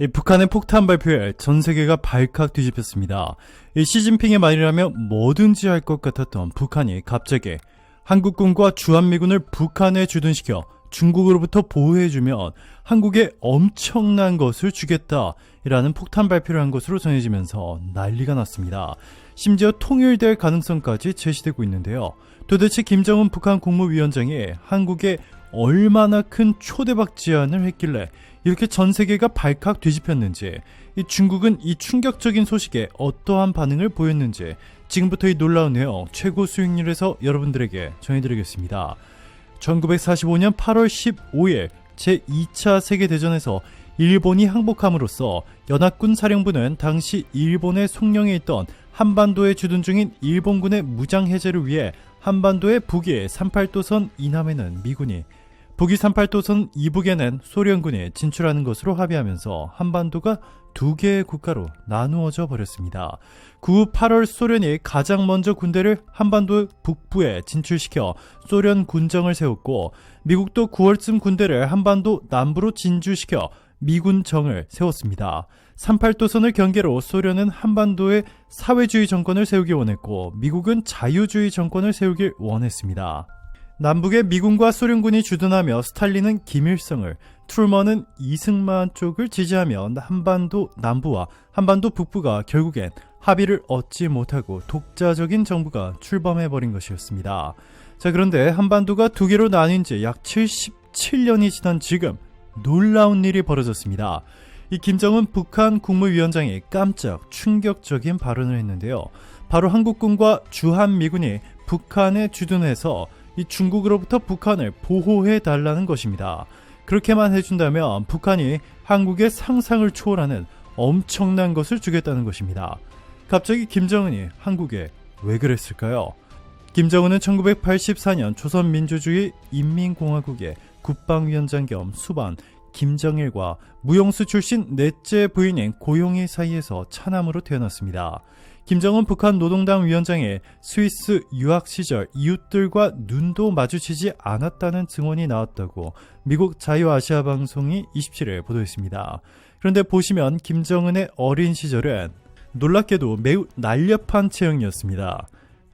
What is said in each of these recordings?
이 북한의 폭탄 발표에 전 세계가 발칵 뒤집혔습니다. 이 시진핑의 말이라면 뭐든지 할 것 같았던 북한이 갑자기 한국군과 주한미군을 북한에 주둔시켜 중국으로부터 보호해주면 한국에 엄청난 것을 주겠다라는 폭탄 발표를 한 것으로 전해지면서 난리가 났습니다. 심지어 통일될 가능성까지 제시되고 있는데요. 도대체 김정은 북한 국무위원장이 한국에 얼마나 큰 초대박 제안을 했길래 이렇게 전 세계가 발칵 뒤집혔는지, 이 중국은 이 충격적인 소식에 어떠한 반응을 보였는지 지금부터 이 놀라운 내용 최고 수익률에서 여러분들에게 전해드리겠습니다. 1945년 8월 15일 제2차 세계대전에서 일본이 항복함으로써 연합군 사령부는 당시 일본의 속령에 있던 한반도에 주둔 중인 일본군의 무장 해제를 위해 한반도의 북위 38도선 이남에는 미군이 북위 38도선 이북에는 소련군이 진출하는 것으로 합의하면서 한반도가 두 개의 국가로 나누어져 버렸습니다. 그 후 8월 소련이 가장 먼저 군대를 한반도 북부에 진출시켜 소련 군정을 세웠고 미국도 9월쯤 군대를 한반도 남부로 진주시켜 미군 정을 세웠습니다. 38도선을 경계로 소련은 한반도에 사회주의 정권을 세우기 원했고 미국은 자유주의 정권을 세우길 원했습니다. 남북의 미군과 소련군이 주둔하며 스탈린은 김일성을, 트루먼은 이승만 쪽을 지지하며 한반도 남부와 한반도 북부가 결국엔 합의를 얻지 못하고 독자적인 정부가 출범해버린 것이었습니다. 자, 그런데 한반도가 두 개로 나뉜 지 약 77년이 지난 지금 놀라운 일이 벌어졌습니다. 이 김정은 북한 국무위원장이 깜짝 충격적인 발언을 했는데요. 바로 한국군과 주한미군이 북한에 주둔해서 이 중국으로부터 북한을 보호해 달라는 것입니다. 그렇게만 해준다면 북한이 한국의 상상을 초월하는 엄청난 것을 주겠다는 것입니다. 갑자기 김정은이 한국에 왜 그랬을까요? 김정은은 1984년 조선민주주의 인민공화국의 국방위원장 겸 수반 김정일과 무용수 출신 넷째 부인인 고용희 사이에서 차남으로 태어났습니다. 김정은 북한 노동당 위원장의 스위스 유학 시절 이웃들과 눈도 마주치지 않았다는 증언이 나왔다고 미국 자유아시아 방송이 27일 보도했습니다. 그런데 보시면 김정은의 어린 시절은 놀랍게도 매우 날렵한 체형이었습니다.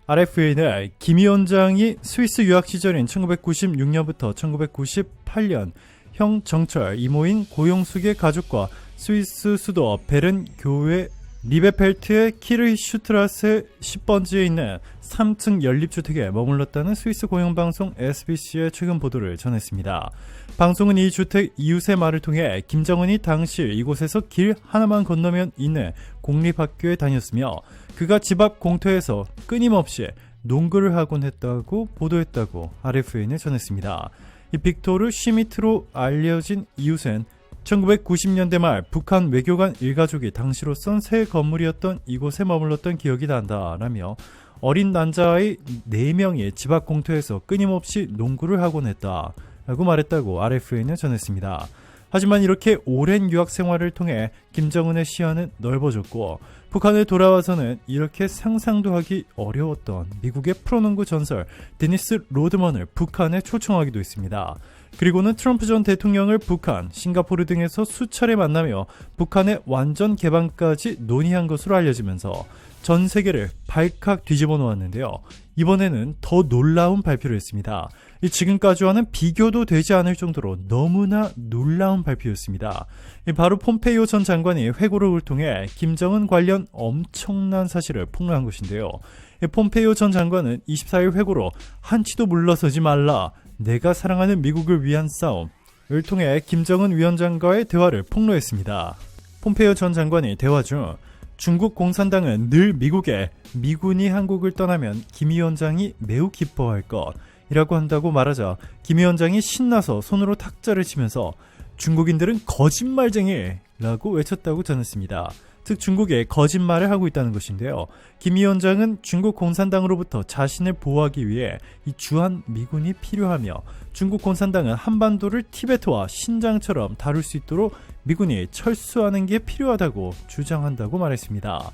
RFA는 김 위원장이 스위스 유학 시절인 1996년부터 1998년 형 정철 이모인 고용숙의 가족과 스위스 수도 베른 교회 리베펠트의 키르히슈트라스 10번지에 있는 3층 연립주택에 머물렀다는 스위스 공영방송 SBC의 최근 보도를 전했습니다. 방송은 이 주택 이웃의 말을 통해 김정은이 당시 이곳에서 길 하나만 건너면 있는 공립학교에 다녔으며 그가 집 앞 공터에서 끊임없이 농구를 하곤 했다고 보도했다고 RFA는 전했습니다. 이 빅토르 시미트로 알려진 이웃은 1990년대 말 북한 외교관 일가족이 당시로선 새 건물이었던 이곳에 머물렀던 기억이 난다 라며 어린 남자아이 4명이 집 앞 공터에서 끊임없이 농구를 하곤 했다 라고 말했다고 RFA는 전했습니다. 하지만 이렇게 오랜 유학 생활을 통해 김정은의 시야는 넓어졌고 북한에 돌아와서는 이렇게 상상도 하기 어려웠던 미국의 프로농구 전설 데니스 로드먼을 북한에 초청하기도 했습니다. 그리고는 트럼프 전 대통령을 북한, 싱가포르 등에서 수차례 만나며 북한의 완전 개방까지 논의한 것으로 알려지면서 전 세계를 발칵 뒤집어 놓았는데요. 이번에는 더 놀라운 발표를 했습니다. 지금까지와는 비교도 되지 않을 정도로 너무나 놀라운 발표였습니다. 바로 폼페이오 전 장관이 회고록을 통해 김정은 관련 엄청난 사실을 폭로한 것인데요. 폼페이오 전 장관은 24일 회고로 한치도 물러서지 말라. 내가 사랑하는 미국을 위한 싸움을 통해 김정은 위원장과의 대화를 폭로했습니다. 폼페이오 전 장관이 대화 중 중국 공산당은 늘 미국에 미군이 한국을 떠나면 김 위원장이 매우 기뻐할 것이라고 한다고 말하자 김 위원장이 신나서 손으로 탁자를 치면서 중국인들은 거짓말쟁이라고 외쳤다고 전했습니다. 즉 중국에 거짓말을 하고 있다는 것인데요. 김 위원장은 중국 공산당으로부터 자신을 보호하기 위해 이 주한 미군이 필요하며 중국 공산당은 한반도를 티베트와 신장처럼 다룰 수 있도록 미군이 철수하는 게 필요하다고 주장한다고 말했습니다.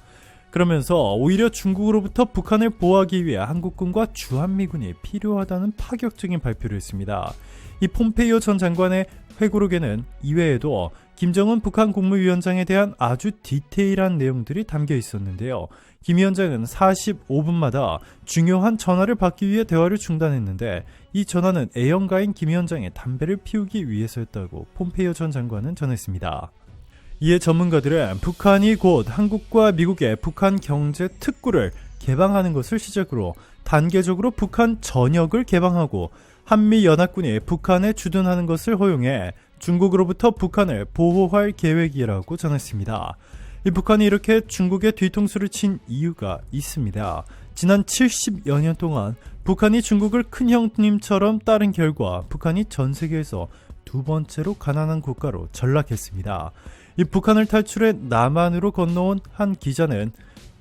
그러면서 오히려 중국으로부터 북한을 보호하기 위해 한국군과 주한미군이 필요하다는 파격적인 발표를 했습니다. 이 폼페이오 전 장관의 회고록에는 이외에도 김정은 북한 국무위원장에 대한 아주 디테일한 내용들이 담겨 있었는데요. 김 위원장은 45분마다 중요한 전화를 받기 위해 대화를 중단했는데 이 전화는 애연가인 김 위원장의 담배를 피우기 위해서였다고 폼페이오 전 장관은 전했습니다. 이에 전문가들은 북한이 곧 한국과 미국의 북한 경제 특구를 개방하는 것을 시작으로 단계적으로 북한 전역을 개방하고 한미 연합군이 북한에 주둔하는 것을 허용해 중국으로부터 북한을 보호할 계획이라고 전했습니다. 이 북한이 이렇게 중국의 뒤통수를 친 이유가 있습니다. 지난 70여 년 동안 북한이 중국을 큰 형님처럼 따른 결과 북한이 전 세계에서 두 번째로 가난한 국가로 전락했습니다. 이 북한을 탈출해 남한으로 건너온 한 기자는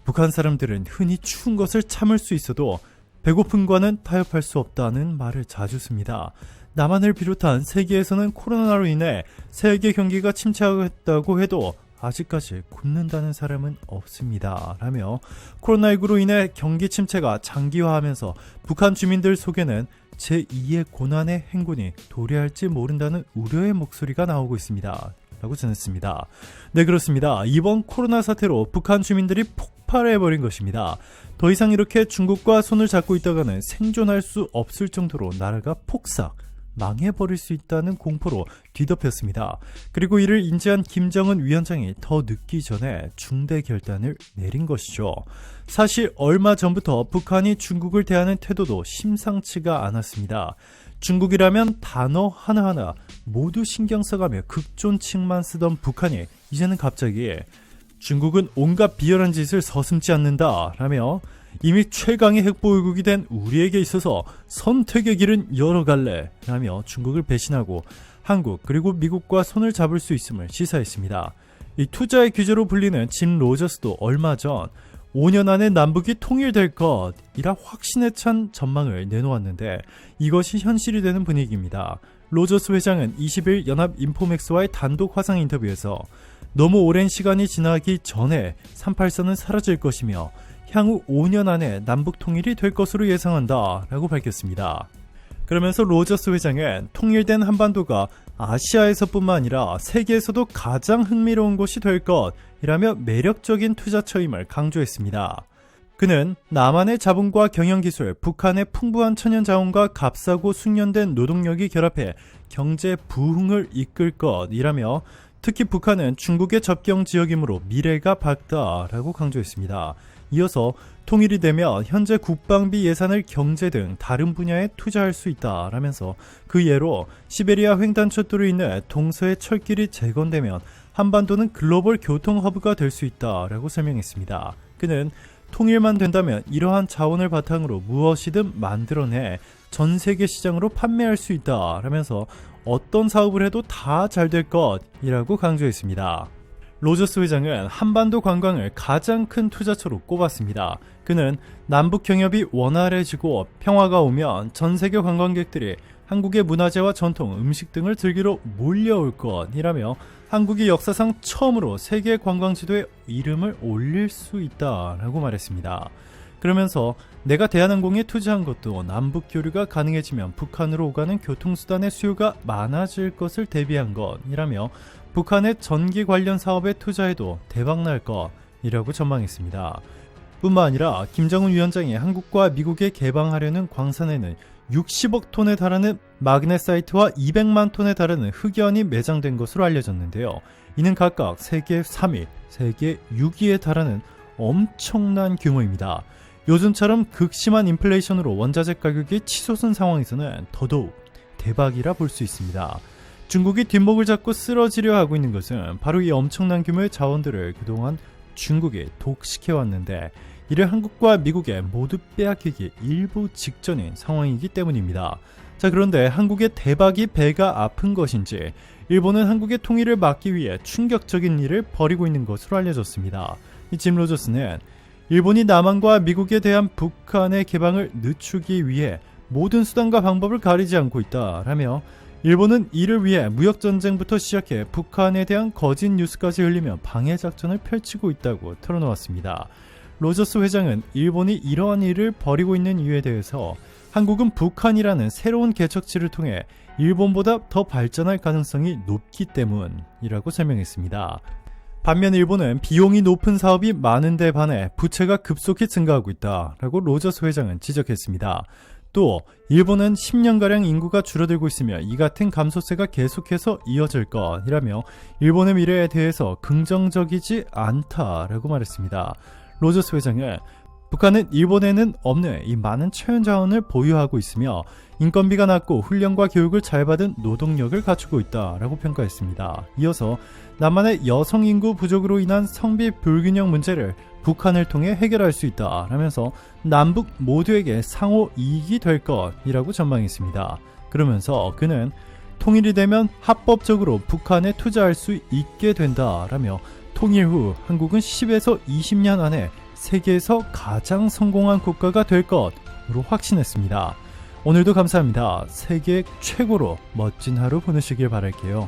북한 사람들은 흔히 추운 것을 참을 수 있어도 배고픔과는 타협할 수 없다는 말을 자주 씁니다. 남한을 비롯한 세계에서는 코로나로 인해 세계 경기가 침체하고 해도 아직까지 굶는다는 사람은 없습니다. 라며 코로나19로 인해 경기 침체가 장기화하면서 북한 주민들 속에는 제2의 고난의 행군이 도래할지 모른다는 우려의 목소리가 나오고 있습니다. 라고 전했습니다. 네, 그렇습니다. 이번 코로나 사태로 북한 주민들이 폭 발해버린 것입니다. 더 이상 이렇게 중국과 손을 잡고 있다가는 생존할 수 없을 정도로 나라가 폭삭, 망해버릴 수 있다는 공포로 뒤덮였습니다. 그리고 이를 인지한 김정은 위원장이 더 늦기 전에 중대 결단을 내린 것이죠. 사실 얼마 전부터 북한이 중국을 대하는 태도도 심상치가 않았습니다. 중국이라면 단어 하나하나 모두 신경 써가며 극존칭만 쓰던 북한이 이제는 갑자기 중국은 온갖 비열한 짓을 서슴지 않는다 라며 이미 최강의 핵보유국이 된 우리에게 있어서 선택의 길은 여러 갈래 라며 중국을 배신하고 한국 그리고 미국과 손을 잡을 수 있음을 시사했습니다. 이 투자의 규제로 불리는 짐 로저스도 얼마 전 5년 안에 남북이 통일될 것이라 확신에 찬 전망을 내놓았는데 이것이 현실이 되는 분위기입니다. 로저스 회장은 20일 연합 인포맥스와의 단독 화상 인터뷰에서 너무 오랜 시간이 지나기 전에 384는 사라질 것이며 향후 5년 안에 남북 통일이 될 것으로 예상한다 라고 밝혔습니다. 그러면서 로저스 회장은 통일된 한반도가 아시아에서뿐만 아니라 세계에서도 가장 흥미로운 곳이 될 것이라며 매력적인 투자처임을 강조했습니다. 그는 남한의 자본과 경영기술, 북한의 풍부한 천연자원과 값싸고 숙련된 노동력이 결합해 경제 부흥을 이끌 것이라며 특히 북한은 중국의 접경 지역이므로 미래가 밝다라고 강조했습니다. 이어서 통일이 되면 현재 국방비 예산을 경제 등 다른 분야에 투자할 수 있다라면서 그 예로 시베리아 횡단철도로 인해 동서의 철길이 재건되면 한반도는 글로벌 교통 허브가 될 수 있다라고 설명했습니다. 그는 통일만 된다면 이러한 자원을 바탕으로 무엇이든 만들어내 전 세계 시장으로 판매할 수 있다 라면서 어떤 사업을 해도 다 잘 될 것이라고 강조했습니다. 로저스 회장은 한반도 관광을 가장 큰 투자처로 꼽았습니다. 그는 남북 경협이 원활해지고 평화가 오면 전 세계 관광객들이 한국의 문화재와 전통, 음식 등을 즐기러 몰려올 것이라며 한국이 역사상 처음으로 세계 관광지도에 이름을 올릴 수 있다라고 말했습니다. 그러면서 내가 대한항공에 투자한 것도 남북 교류가 가능해지면 북한으로 오가는 교통수단의 수요가 많아질 것을 대비한 것이라며 북한의 전기 관련 사업에 투자해도 대박날 것이라고 전망했습니다. 뿐만 아니라 김정은 위원장이 한국과 미국에 개방하려는 광산에는 60억 톤에 달하는 마그네사이트와 200만 톤에 달하는 흑연이 매장된 것으로 알려졌는데요. 이는 각각 세계 3위, 세계 6위에 달하는 엄청난 규모입니다. 요즘처럼 극심한 인플레이션으로 원자재 가격이 치솟은 상황에서는 더더욱 대박이라 볼 수 있습니다. 중국이 뒷목을 잡고 쓰러지려 하고 있는 것은 바로 이 엄청난 규모의 자원들을 그동안 중국이 독식해왔는데 이를 한국과 미국에 모두 빼앗기기 일부 직전인 상황이기 때문입니다. 자, 그런데 한국의 대박이 배가 아픈 것인지 일본은 한국의 통일을 막기 위해 충격적인 일을 벌이고 있는 것으로 알려졌습니다. 이짐 로저스는 일본이 남한과 미국에 대한 북한의 개방을 늦추기 위해 모든 수단과 방법을 가리지 않고 있다라며 일본은 이를 위해 무역전쟁부터 시작해 북한에 대한 거짓 뉴스까지 흘리며 방해 작전을 펼치고 있다고 털어놓았습니다. 로저스 회장은 일본이 이러한 일을 벌이고 있는 이유에 대해서 한국은 북한이라는 새로운 개척지를 통해 일본보다 더 발전할 가능성이 높기 때문이라고 설명했습니다. 반면 일본은 비용이 높은 사업이 많은데 반해 부채가 급속히 증가하고 있다라고 로저스 회장은 지적했습니다. 또 일본은 10년가량 인구가 줄어들고 있으며 이 같은 감소세가 계속해서 이어질 것이라며 일본의 미래에 대해서 긍정적이지 않다라고 말했습니다. 로저스 회장은 북한은 일본에는 없는 이 많은 초연 자원을 보유하고 있으며 인건비가 낮고 훈련과 교육을 잘 받은 노동력을 갖추고 있다라고 평가했습니다. 이어서 남한의 여성 인구 부족으로 인한 성비 불균형 문제를 북한을 통해 해결할 수 있다라면서 남북 모두에게 상호 이익이 될 것이라고 전망했습니다. 그러면서 그는 통일이 되면 합법적으로 북한에 투자할 수 있게 된다라며 통일 후 한국은 10에서 20년 안에 세계에서 가장 성공한 국가가 될 것으로 확신했습니다. 오늘도 감사합니다. 세계 최고로 멋진 하루 보내시길 바랄게요.